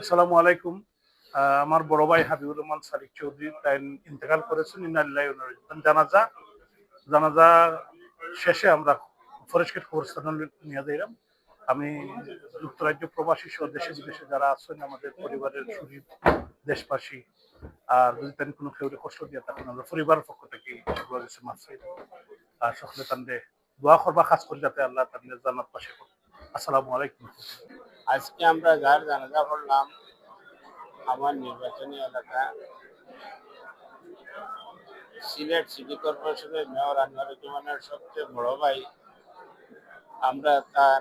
আসসালামু আলাইকুম। আমার বড় ভাই হাবিবুর রহমান সাদিক চৌধুরী তাই ইন্তেকাল করেছেন। জানাজা জানাজা শেষে আমরা ফরেস্টগেট কবরস্থানে নিয়ে দিলাম আমি যুক্তরাজ্য প্রবাসী সহ দেশে বিদেশে যারা আছেন, আমাদের পরিবারের শরীর দেশবাসী, আর যদি তেন কোনো কেউ কষ্ট দিয়ে থাকেন আমরা পরিবারের পক্ষ থেকে আর সকলে তান্ডে দোয়া করবা, খাস করে যাতে আল্লাহ তাদের জানাত পাশে আসসালামু আলাইকুম। আজকে আমরা যার জানাজা করলাম আমার নির্বাচনী এলাকা। সিলেট সিটি কর্পোরেশনের মেয়র আনোয়ারুজ্জামানের সবচেয়ে বড় ভাই। আমরা তার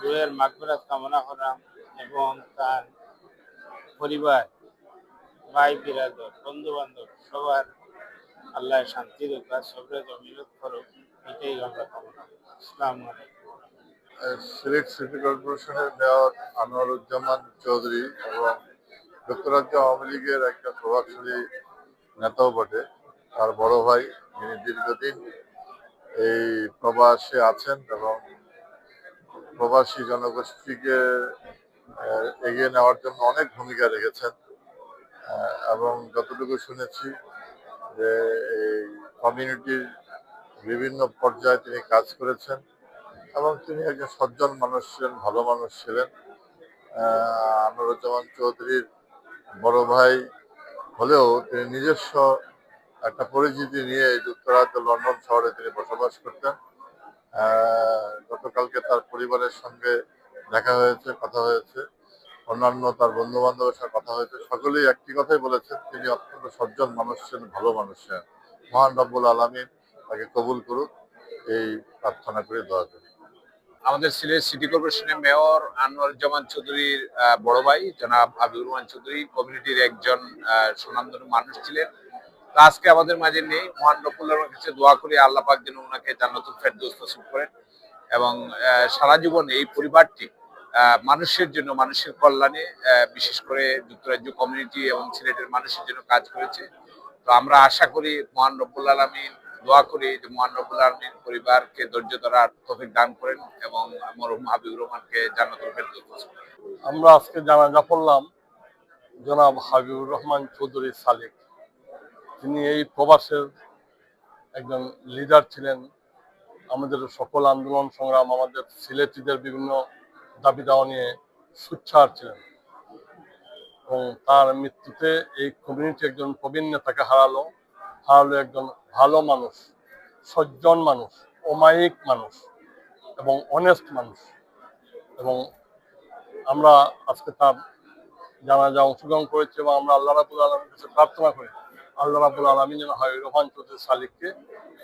রুয়ের মাগফিরাত কামনা করলাম এবং তার পরিবার, ভাই, বিরাদর বন্ধু বান্ধব সবার আল্লাহ শান্তি রক্ষা সবরে জমিলত করুক, এটাই আমরা কামনা। আসসালামু আলাইকুম। সিলেট সিটি কর্পোরেশনের মেয়র আনোয়ারুজ্জামান চৌধুরী এবং যুক্তরাজ্য আওয়ামী লীগের একটা প্রভাবশালী নেতাও বটে। তার বড় ভাই, যিনি দীর্ঘদিন এই প্রবাসে আছেন এবং প্রবাসী জনগোষ্ঠীকে এগিয়ে নেওয়ার জন্য অনেক ভূমিকা রেখেছেন। এবং যতটুকু শুনেছি যে এই কমিউনিটির বিভিন্ন পর্যায়ে তিনি কাজ করেছেন। এবং তিনি একজন সজ্জন মানুষ ছিলেন ভালো মানুষ ছিলেন। আহ, আনোয়ারুজ্জামান চৌধুরীর বড় ভাই হলেও তিনি নিজস্ব একটা পরিচিতি নিয়ে যুক্তরাজ্য লন্ডন শহরে তিনি বসবাস করতেন। গতকালকে তার পরিবারের সঙ্গে দেখা হয়েছে কথা হয়েছে। অন্যান্য তার বন্ধু বান্ধবের সাথে কথা হয়েছে। সকলেই একটি কথাই বলেছেন তিনি অত্যন্ত সজ্জন মানুষ ছিলেন ভালো মানুষ ছিলেন। মহান রব্বুল আলমিন তাকে কবুল করুক। এই প্রার্থনা করে করি। আমাদের সিলেট সিটি কর্পোরেশনের মেয়র আনোয়ারুজ্জামান চৌধুরীর বড় ভাই, জনাব হাবিবুর রহমান চৌধুরী কমিউনিটির একজন সুনামধন্য মানুষ ছিলেন। তো আজকে আমাদের মাঝে নেই। মহান রব্বুল্লাহর কাছে দোয়া করি আল্লাহ পাক যেন ওনাকে জান্নাতুল ফেরদৌস নসিব করেন এবং সারা জীবন এই পরিবারটি মানুষের জন্য, মানুষের কল্যাণে বিশেষ করে যুক্তরাজ্য কমিউনিটি এবং সিলেটের মানুষের জন্য কাজ করেছে। তো আমরা আশা করি মহান রব্বুল আলমিন দোয়া করি যে মহান রব্বুল আলমিন পরিবারকে ধৈর্য ধরার তৌফিক দান করেন এবং মরহুম হাবিবুর রহমানকে জান্নাতুল ফেরদৌস আমরা আজকে জানাজা পড়লাম জনাব হাবিবুর রহমান চৌধুরী সালেক। তিনি এই প্রবাসের একজন লিডার ছিলেন। আমাদের সকল আন্দোলন সংগ্রাম, আমাদের সিলেটিদের বিভিন্ন দাবি দাওয়া নিয়ে সুচ্ছার ছিলেন। এবং তার মৃত্যুতে এই কমিউনিটি একজন প্রবীণ নেতাকে হারালো। হারালো একজন ভালো মানুষ, সজ্জন মানুষ, অমায়িক মানুষ এবং অনেস্ট মানুষ। এবং আমরা আজকে তার জানাজা অংশগ্রহণ করেছি এবং আমরা আল্লাহ রাবুল আলমীর কাছে প্রার্থনা করি, আল্লাহ রাবুল আলমী যেন হয় রোহান চৌধুরী সালিককে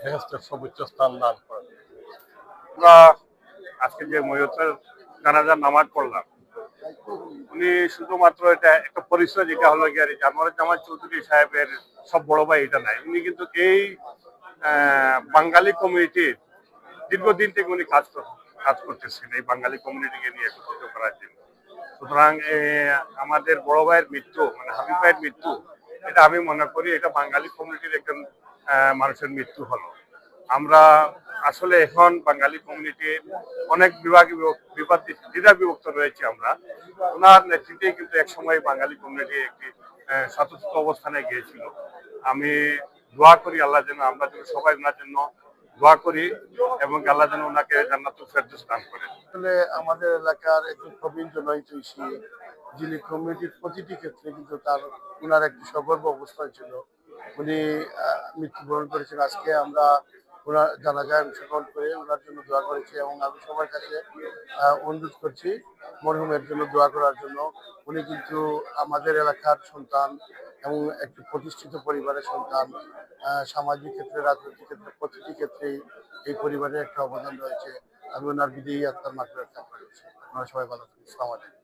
বেহেস্তের সর্বোচ্চ স্থান দান করেন। আমরা আজকে যে ময়ূরের জানাজার নামাজ পড়লাম উনি শুধুমাত্র এটা একটা পরিচয় যেটা হলো গিয়ে জানোয়ার জামাল চৌধুরী সাহেবের সব বড় ভাই এটা নাই। উনি কিন্তু এই বাঙালি কমিউনিটির দীর্ঘদিন থেকে উনি কাজ কাজ করতেছেন, এই বাঙালি কমিউনিটিকে নিয়ে একত্রিত করার জন্য। সুতরাং আমাদের বড় ভাইয়ের মৃত্যু মানে হাবিব ভাইয়ের মৃত্যু, এটা আমি মনে করি এটা বাঙালি কমিউনিটির একজন মানুষের মৃত্যু হলো। আমরা আসলে এখন বাঙালি কমিউনিটি অনেক বিভাগে বিভাগ দ্বিধা বিভক্ত রয়েছে আমরা। ওনার নেতৃত্বে কিন্তু এক সময় বাঙালি কমিউনিটি একটি আহ, অবস্থানে গিয়েছিল। আমি দোয়া করি আল্লাহ যেন আমরা যেন সবাই ওনার জন্য দোয়া করি এবং আল্লাহ যেন ওনাকে জান্নাতুল ফেরদৌস দান করেন আসলে আমাদের এলাকার একটি প্রবীণ জনহিতৈষী যিনি কমিউনিটির প্রতিটি ক্ষেত্রে কিন্তু তার ওনার একটি সগর্ব অবস্থান ছিল। উনি মৃত্যুবরণ করেছেন। আজকে আমরা ওনার জানাজায় অংশগ্রহণ করে ওনার জন্য দোয়া করেছি এবং আমি সবার কাছে অনুরোধ করছি মরহুমের জন্য দোয়া করার জন্য। উনি কিন্তু আমাদের এলাকার সন্তান এবং একটি প্রতিষ্ঠিত পরিবারের সন্তান। সামাজিক ক্ষেত্রে, রাজনৈতিক ক্ষেত্রে, প্রতিটি ক্ষেত্রেই এই পরিবারের একটা অবদান রয়েছে। আমি ওনার বিদেয়ী আত্মার মাত্রা করছি। আপনারা সবাই ভালো থাকুন।